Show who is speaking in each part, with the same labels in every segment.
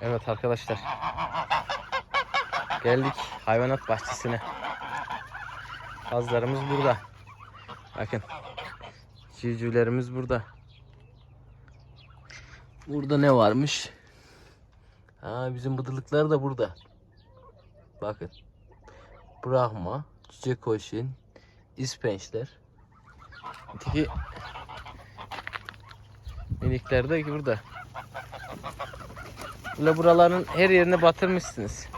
Speaker 1: Evet arkadaşlar. Geldik hayvanat bahçesine. Kazlarımız burada. Bakın. Civcivlerimiz burada. Burada ne varmış? Ha bizim bıdılıklar da burada. Bakın. Brahma, çiçek koşun, ispençler. Öteki minikler de burada. Böyle buraların her yerini batırmışsınız.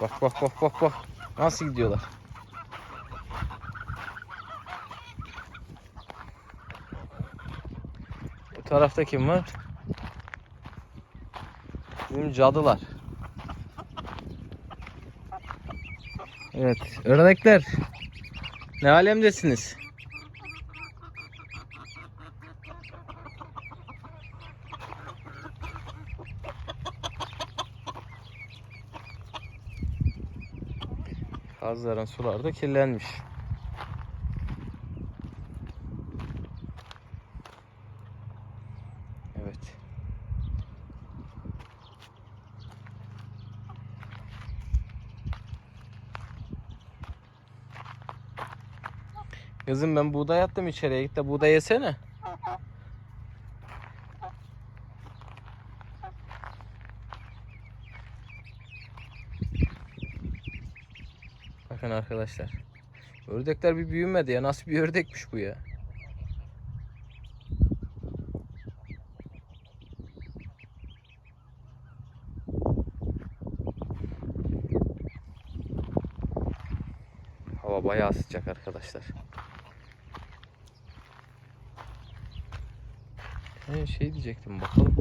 Speaker 1: Bak bak bak bak bak. Nasıl gidiyorlar? Bu tarafta kim var? Bizim cadılar. Evet, örnekler. Ne alemdesiniz? Kazların suları da kirlenmiş. Evet. Kızım ben buğday attım içeriye git de buğday yesene. Bakın arkadaşlar. Ördekler bir büyümedi ya. Nasıl bir ördekmiş bu ya? Hava bayağı sıcak arkadaşlar. Ben şey diyecektim bakalım.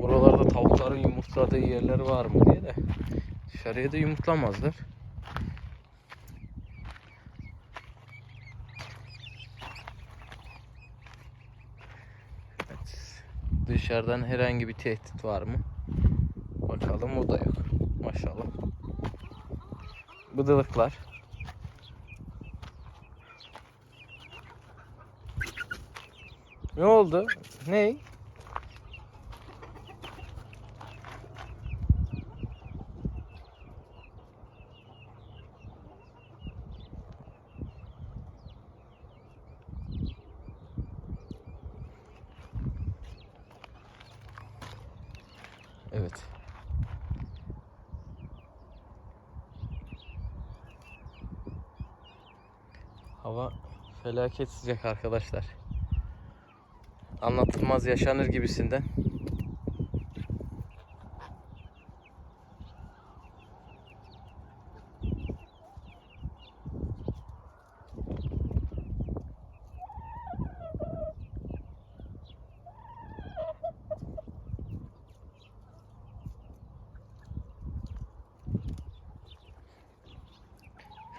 Speaker 1: Oralarda tavukların yumurtladığı yerler var mı diye de. Dışarıya da yumurtlamazlar. Dışarıdan herhangi bir tehdit var mı? Bakalım o da yok. Maşallah. Bıdılıklar. Ne oldu? Ne? Evet. Hava felaket sıcak arkadaşlar. Anlatılmaz yaşanır gibisinden.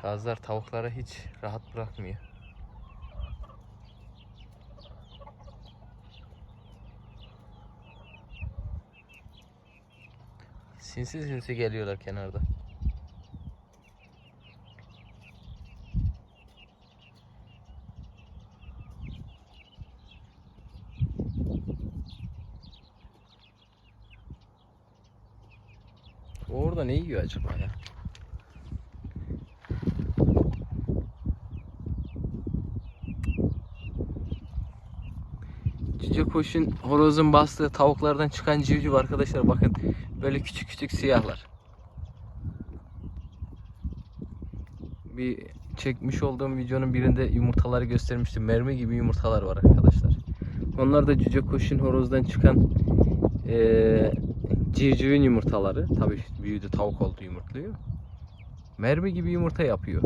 Speaker 1: Kazlar tavuklara hiç rahat bırakmıyor. Sinsi sinsi geliyorlar kenarda. Orada ne yiyor acaba ya? Cüce koşun horozun bastığı tavuklardan çıkan civciv arkadaşlar bakın böyle küçük küçük siyahlar. Bir çekmiş olduğum videonun birinde yumurtaları göstermiştim. Mermi gibi yumurtalar var arkadaşlar. Onlar da cüce koşun horozdan çıkan eee civcivin yumurtaları. Tabii büyüdü tavuk oldu yumurtluyor. Mermi gibi yumurta yapıyor.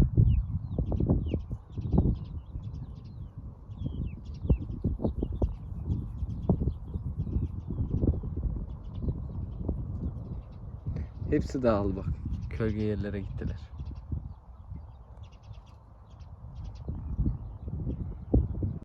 Speaker 1: Hepsi dağıldı bak. Kölge yerlere gittiler.